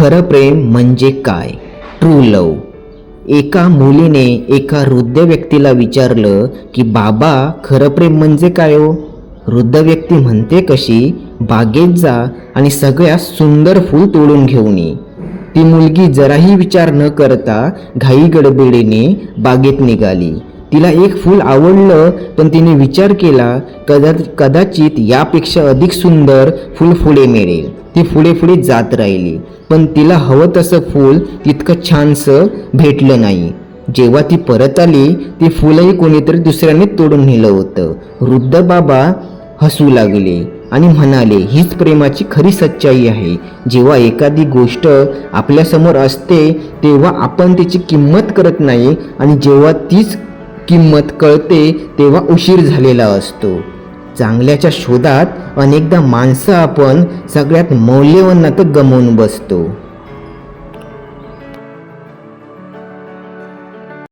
खरं प्रेम म्हणजे काय? ट्रू लव एका मुलीने एका वृद्ध व्यक्तीला विचारलं की बाबा खरं प्रेम म्हणजे काय हो? वृद्ध व्यक्ती म्हणते कशी बागेत जा आणि सगळ्यात सुंदर फूल तोडून घेऊन ये. ती मुलगी जराही विचार न करता घाई गडबडीने बागेत निघाली. तिला एक फूल आवडलं पण तिने विचार केला कदा कदाचित यापेक्षा अधिक सुंदर फूल फुले मिळेल. ती पुढे पुढे जात राहिली. पण तिला हवं तसं फूल तितकं छानसं भेटलं नाही. जेव्हा ती परत आली ती फुलंही कोणीतरी दुसऱ्याने तोडून नेलं होतं. वृद्ध बाबा हसू लागले आणि म्हणाले हीच प्रेमाची खरी सच्चाई आहे. जेव्हा एखादी गोष्ट आपल्यासमोर असते तेव्हा आपण तिची किंमत करत नाही आणि जेव्हा तीच किंमत कळते तेव्हा उशीर झालेला असतो. चांगल्याच्या शोधात अनेकदा माणसं आपण सगळ्यात मौल्यवान नातं गमवून बसतो.